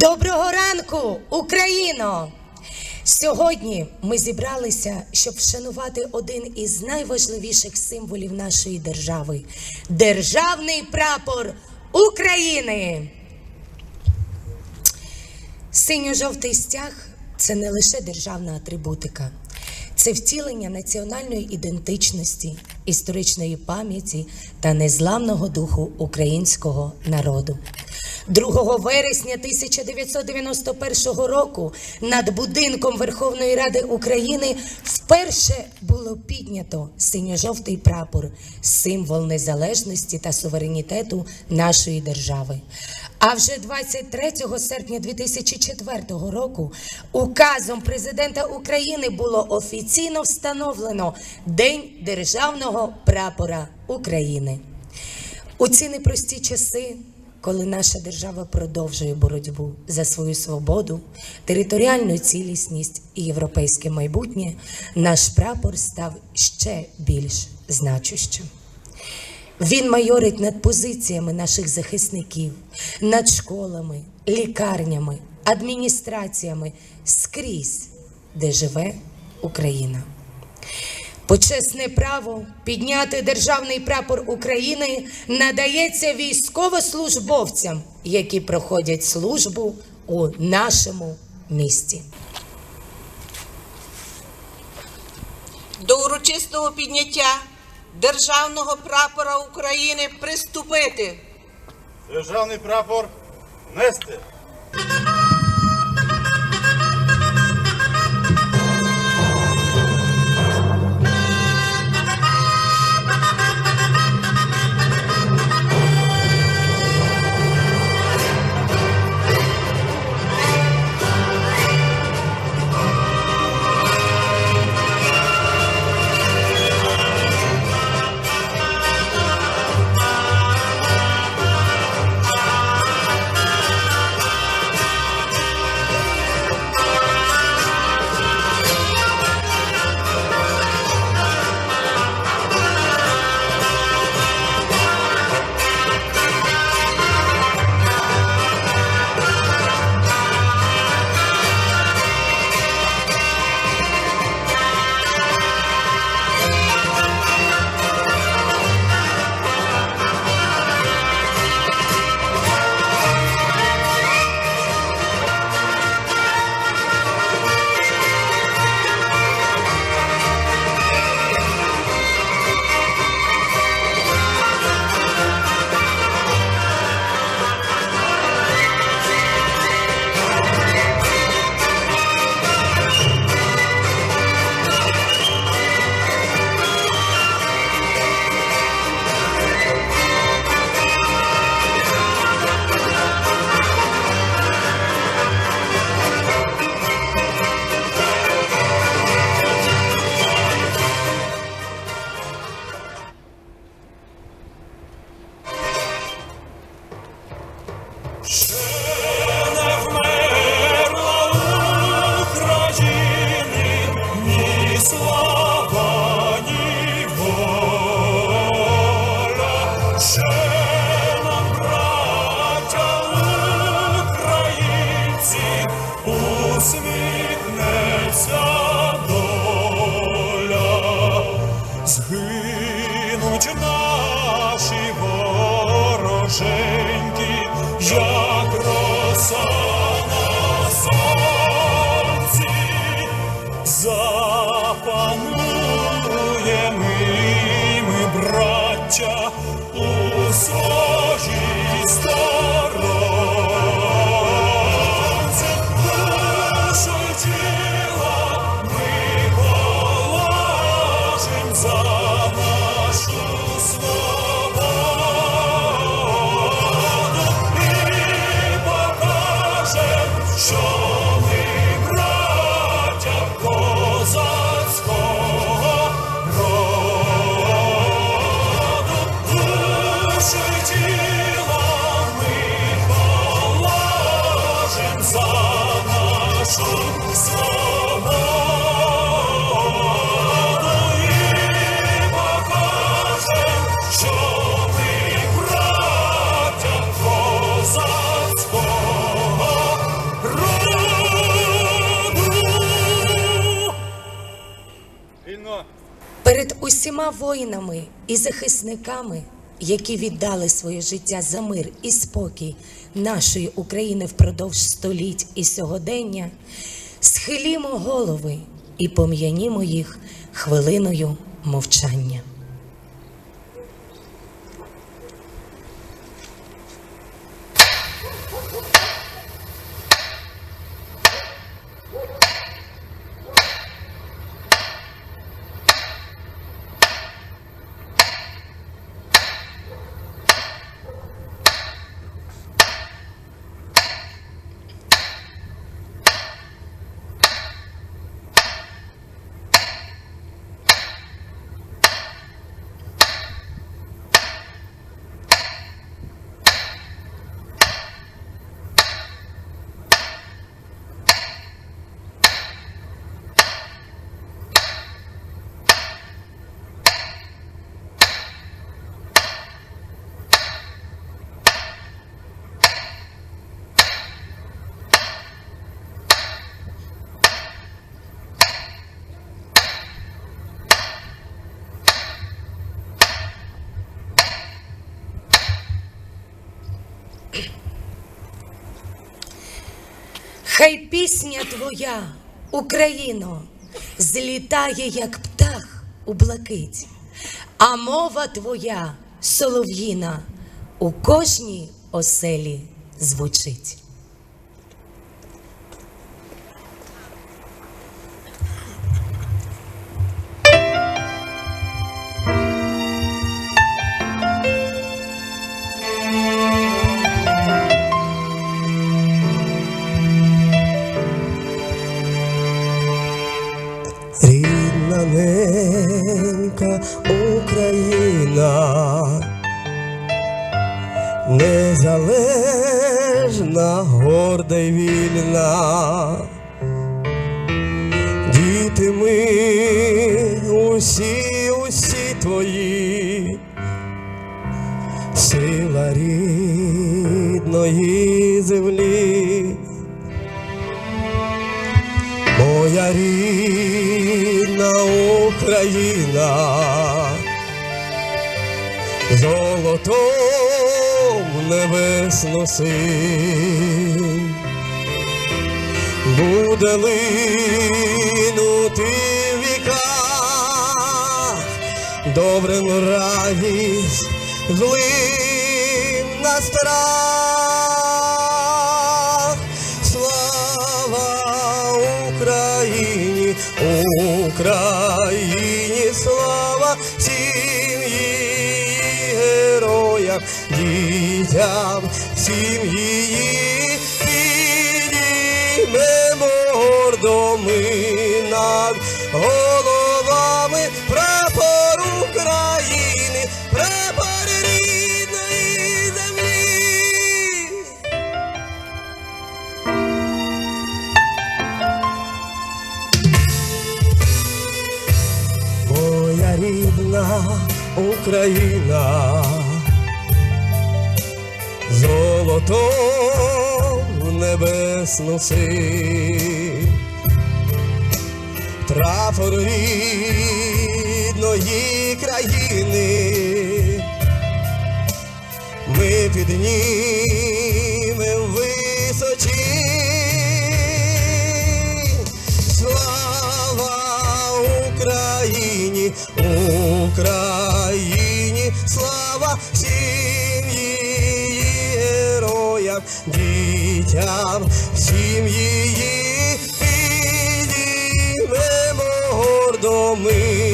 Доброго ранку, Україно! Сьогодні ми зібралися, щоб вшанувати один із найважливіших символів нашої держави державний прапор України. Синьо-жовтий стяг це не лише державна атрибутика, це втілення національної ідентичності, історичної пам'яті та незламного духу українського народу. 2 вересня 1991 року над будинком Верховної Ради України вперше було піднято синьо-жовтий прапор, символ незалежності та суверенітету нашої держави. А вже 23 серпня 2004 року указом президента України було офіційно встановлено День державного прапора України. У ці непрості часи, коли наша держава продовжує боротьбу за свою свободу, територіальну цілісність і європейське майбутнє, наш прапор став ще більш значущим. Він майорить над позиціями наших захисників, над школами, лікарнями, адміністраціями скрізь, де живе Україна. Почесне право підняти державний прапор України надається військовослужбовцям, які проходять службу у нашому місті. До урочистого підняття державного прапора України приступити. Державний прапор нести. Перед усіма воїнами і захисниками, які віддали своє життя за мир і спокій нашої України впродовж століть і сьогодення, схилімо голови і пом'янімо їх хвилиною мовчання. Хай пісня твоя, Україно, злітає, як птах у блакить, а мова твоя, солов'їна, у кожній оселі звучить. Твої, сила рідної землі. Моя рідна Україна, золотом небесно син, буде линути добрим радість, злим на страх. Слава Україні, Україні, слава всім її героям, дітям, всім її підіймемо гордо ми над головами рідна Україна, золотом небесну си, прапор рідної країни, ми піднімем Україні, слава всім її героям, дітям, всім її підіймемо гордо ми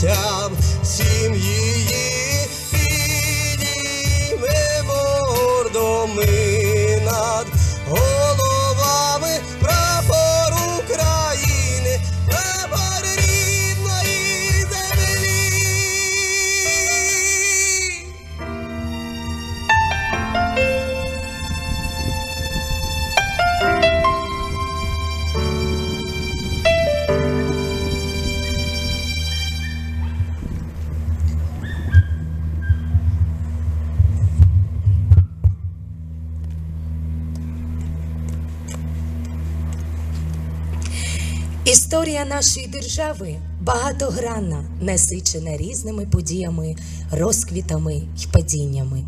дітям, всім її Історія нашої держави багатогранна, насичена різними подіями, розквітами й падіннями.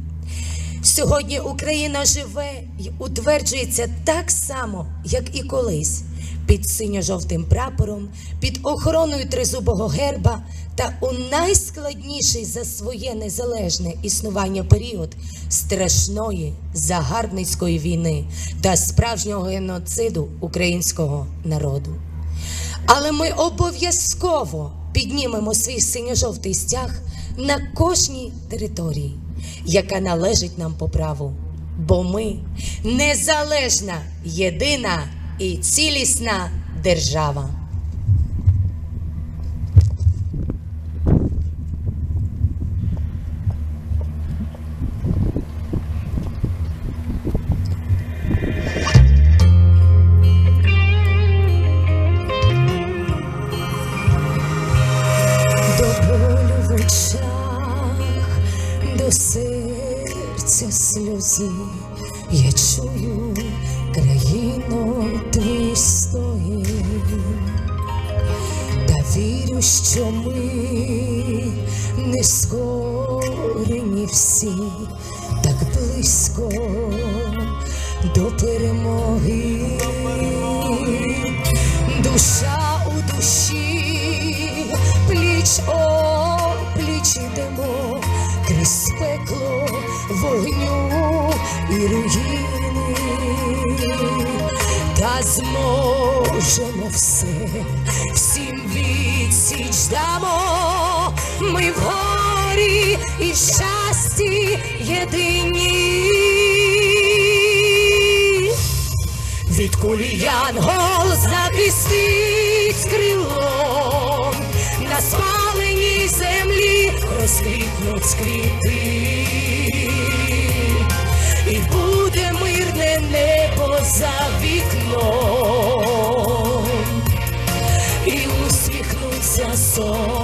Сьогодні Україна живе й утверджується так само, як і колись, під синьо-жовтим прапором, під охороною тризубого герба та у найскладніший за своє незалежне існування період страшної загарбницької війни та справжнього геноциду українського народу. Але ми обов'язково піднімемо свій синьо-жовтий стяг на кожній території, яка належить нам по праву. Бо ми незалежна, єдина і цілісна держава. Пліч о пліч ідемо, крізь пекло вогню і руїни, та зможемо все, всім відсіч дамо, ми в горі і в щасті єдині. Від кулі янгол захистить крилом, спаленій землі розквітнуть квіти, і буде мирне небо за вікном, і усміхнуться сонцю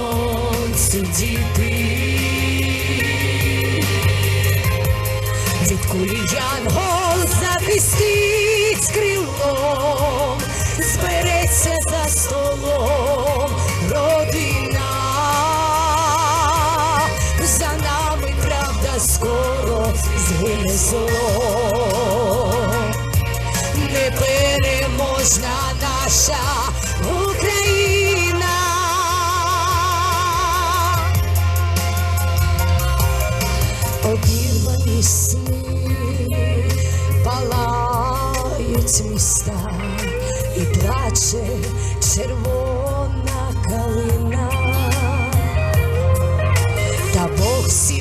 Непереможна наша Україна. обірвані сни, палають міста і плаче червона калина, та Бог всім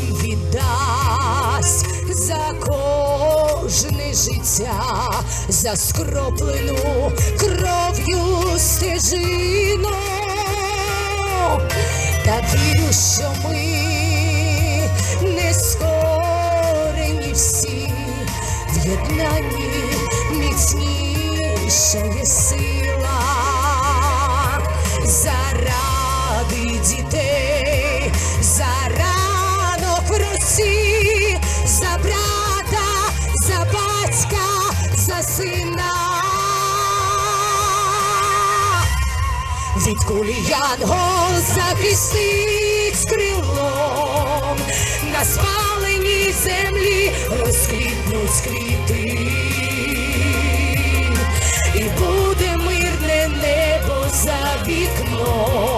кожне життя, за скроплену кров'ю стежину. Та вірю, що ми не скорені всі, в єднанні міцніша є Від кулі янгол захистить крилом, на спаленій землі розквітнуть квіти, і буде мирне небо за вікном,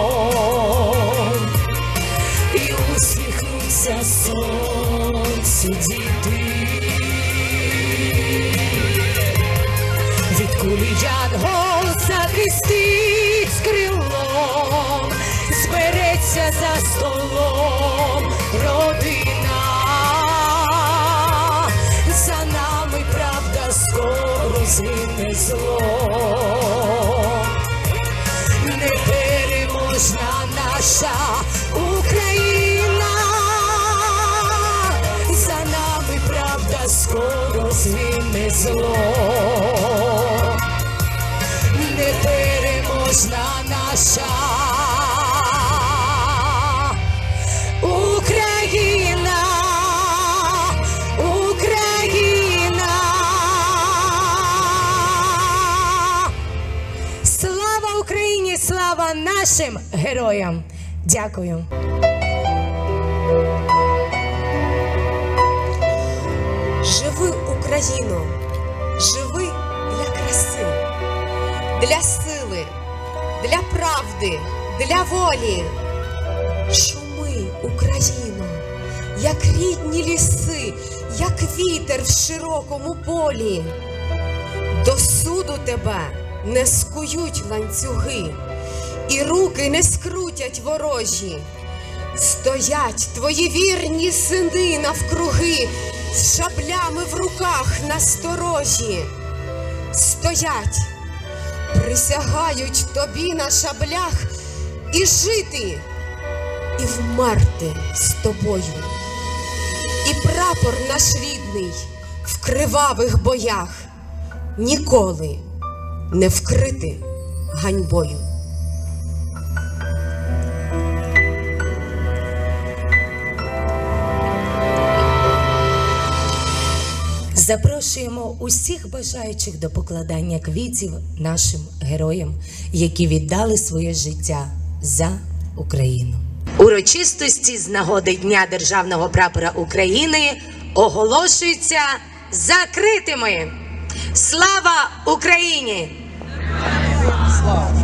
нашим героям. Дякую. Живи, Україно, живи для краси, для сили, для правди, для волі. Шуми, Україно, як рідні ліси, як вітер в широкому полі. До суду тебе не скують ланцюги, і руки не скрутять ворожі. Стоять твої вірні сини навкруги, з шаблями в руках насторожі. Стоять, присягають тобі на шаблях і жити, і вмерти з тобою. І прапор наш рідний в кривавих боях ніколи не вкрити ганьбою. Запрошуємо усіх бажаючих до покладання квітів нашим героям, які віддали своє життя за Україну. Урочистості з нагоди Дня Державного прапора України оголошуються закритими. Слава Україні! Слава!